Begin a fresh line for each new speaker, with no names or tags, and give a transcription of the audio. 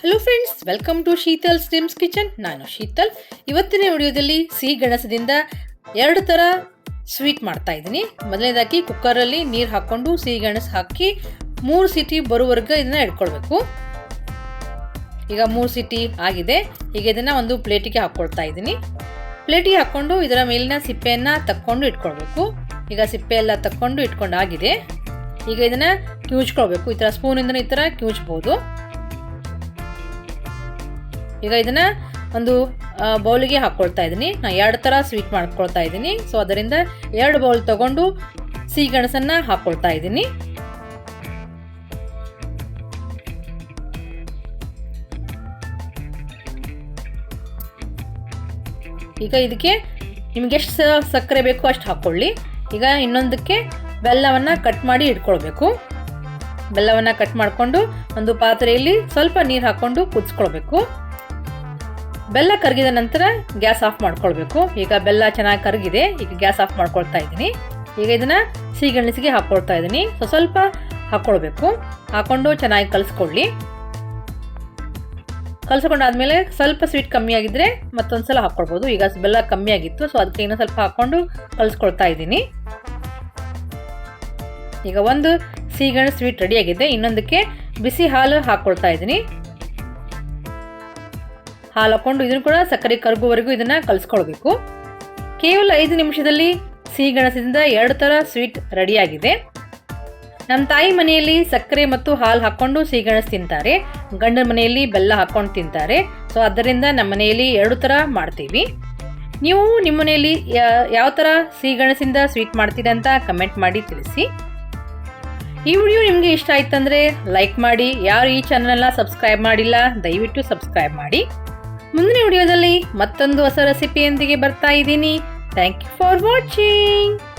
Hello friends welcome to Sheetal ಸ್ಟಿಮ್ಸ್ kitchen ನಾನು ಶೀತಲ್ ಇವತ್ತಿನ ವಿಡಿಯೋದಲ್ಲಿ ಸಿಹಿ ಗೆಣಸದಿಂದ ಎರಡು ಥರ ಸ್ವೀಟ್ ಮಾಡ್ತಾ ಇದ್ದೀನಿ. ಮೊದಲನೇದಾಗಿ ಕುಕ್ಕರಲ್ಲಿ ನೀರು ಹಾಕ್ಕೊಂಡು ಸಿಹಿ ಗೆಣಸು ಹಾಕಿ ಮೂರು ಸಿಟಿ ಬರುವವರೆಗೂ ಇದನ್ನು ಇಟ್ಕೊಳ್ಬೇಕು ಈಗ ಮೂರು ಸಿಟಿ ಆಗಿದೆ. ಈಗ ಇದನ್ನು ಒಂದು ಪ್ಲೇಟಿಗೆ ಹಾಕ್ಕೊಳ್ತಾ ಇದ್ದೀನಿ. ಪ್ಲೇಟಿಗೆ ಹಾಕ್ಕೊಂಡು ಇದರ ಮೇಲಿನ ಸಿಪ್ಪೆಯನ್ನು ತಕ್ಕೊಂಡು ಇಟ್ಕೊಳ್ಬೇಕು. ಈಗ ಸಿಪ್ಪೆ ಎಲ್ಲ ತಕ್ಕೊಂಡು ಇಟ್ಕೊಂಡು ಆಗಿದೆ ಈಗ ಇದನ್ನು ಕ್ಯೂಚ್ಕೊಳ್ಬೇಕು ಈ ಥರ ಸ್ಪೂನಿಂದ ಈ ಥರ ಕಿವುಚ್ಬೋದು ಈಗ ಇದನ್ನ ಒಂದು ಬೌಲಿಗೆ ಹಾಕ್ಕೊಳ್ತಾ ಇದ್ದೀನಿ. ನಾನು ಎರಡು ಥರ ಸ್ವೀಟ್ ಮಾಡ್ಕೊಳ್ತಾ ಇದ್ದೀನಿ. ಸೊ ಅದರಿಂದ ಎರಡು ಬೌಲ್ ತಗೊಂಡು ಸಿಹಿ ಗೆಣಸನ್ನು ಹಾಕ್ಕೊಳ್ತಾ ಇದ್ದೀನಿ. ಈಗ ಇದಕ್ಕೆ ನಿಮ್ಗೆ ಎಷ್ಟು ಸಕ್ಕರೆ ಬೇಕು ಅಷ್ಟು ಹಾಕ್ಕೊಳ್ಳಿ ಈಗ ಇನ್ನೊಂದಕ್ಕೆ ಬೆಲ್ಲವನ್ನು ಕಟ್ ಮಾಡಿ ಇಟ್ಕೊಳ್ಬೇಕು. ಬೆಲ್ಲವನ್ನು ಕಟ್ ಮಾಡಿಕೊಂಡು ಒಂದು ಪಾತ್ರೆಯಲ್ಲಿ ಸ್ವಲ್ಪ ನೀರು ಹಾಕ್ಕೊಂಡು ಕುದಿಸ್ಕೊಳ್ಬೇಕು. ಬೆಲ್ಲ ಕರಗಿದ ನಂತರ ಗ್ಯಾಸ್ ಆಫ್ ಮಾಡ್ಕೊಳ್ಬೇಕು. ಈಗ ಬೆಲ್ಲ ಚೆನ್ನಾಗಿ ಕರಗಿದೆ, ಈಗ ಗ್ಯಾಸ್ ಆಫ್ ಮಾಡ್ಕೊಳ್ತಾ ಇದ್ದೀನಿ. ಈಗ ಇದನ್ನು ಸಿಹಿಗೆಣಸಿಗೆ ಹಾಕ್ಕೊಳ್ತಾ ಇದ್ದೀನಿ. ಸೊ ಸ್ವಲ್ಪ ಹಾಕ್ಕೊಳ್ಬೇಕು ಹಾಕ್ಕೊಂಡು ಚೆನ್ನಾಗಿ ಕಲಿಸ್ಕೊಳ್ಳಿ. ಕಲಿಸ್ಕೊಂಡಾದ್ಮೇಲೆ ಸ್ವಲ್ಪ ಸ್ವೀಟ್ ಕಮ್ಮಿ ಆಗಿದ್ರೆ ಮತ್ತೊಂದು ಸಲ ಹಾಕ್ಕೊಳ್ಬೋದು ಈಗ ಬೆಲ್ಲ ಕಮ್ಮಿ ಆಗಿತ್ತು ಸೊ ಅದಕ್ಕೆ ಇನ್ನೂ ಸ್ವಲ್ಪ ಹಾಕ್ಕೊಂಡು ಕಲಿಸ್ಕೊಳ್ತಾ ಇದ್ದೀನಿ. ಈಗ ಒಂದು ಸಿಹಿಗೆಣಸು ಸ್ವೀಟ್ ರೆಡಿಯಾಗಿದೆ ಇನ್ನೊಂದಕ್ಕೆ ಬಿಸಿ ಹಾಲು ಹಾಕ್ಕೊಳ್ತಾ ಇದ್ದೀನಿ. ಹಾಲು ಹಾಕೊಂಡು ಇದನ್ನು ಕೂಡ ಸಕ್ಕರೆ ಕರಗುವವರೆಗೂ ಇದನ್ನು ಕಲಿಸ್ಕೊಳ್ಬೇಕು. ಕೇವಲ ಐದು ನಿಮಿಷದಲ್ಲಿ ಸಿಹಿ ಗಣಸದಿಂದ ಎರಡು ಥರ ಸ್ವೀಟ್ ರೆಡಿಯಾಗಿದೆ. ನಮ್ಮ ತಾಯಿ ಮನೆಯಲ್ಲಿ ಸಕ್ಕರೆ ಮತ್ತು ಹಾಲು ಹಾಕ್ಕೊಂಡು ಸಿಹಿ ಗಣಸು ತಿಂತಾರೆ. ಗಂಡನ ಮನೆಯಲ್ಲಿ ಬೆಲ್ಲ ಹಾಕ್ಕೊಂಡು ತಿಂತಾರೆ. ಸೊ ಅದರಿಂದ ನಮ್ಮ ಮನೆಯಲ್ಲಿ ಎರಡು ಥರ ಮಾಡ್ತೀವಿ. ನೀವು ನಿಮ್ಮ ಮನೆಯಲ್ಲಿ ಯಾವ ಥರ ಸಿಹಿ ಗಣಸಿಂದ ಸ್ವೀಟ್ ಮಾಡ್ತೀರಿ ಅಂತ ಕಮೆಂಟ್ ಮಾಡಿ ತಿಳಿಸಿ. ಈ ವಿಡಿಯೋ ನಿಮಗೆ ಇಷ್ಟ ಆಯ್ತಂದ್ರೆ ಲೈಕ್ ಮಾಡಿ. ಯಾರು ಈ ಚಾನಲ್ನ ಸಬ್ಸ್ಕ್ರೈಬ್ ಮಾಡಿಲ್ಲ, ದಯವಿಟ್ಟು ಸಬ್ಸ್ಕ್ರೈಬ್ ಮಾಡಿ. ಮುಂದಿನ ವಿಡಿಯೋದಲ್ಲಿ ಮತ್ತೊಂದು ಹೊಸ ರೆಸಿಪಿಯೊಂದಿಗೆ ಬರ್ತಾ ಇದ್ದೀನಿ. Thank you for watching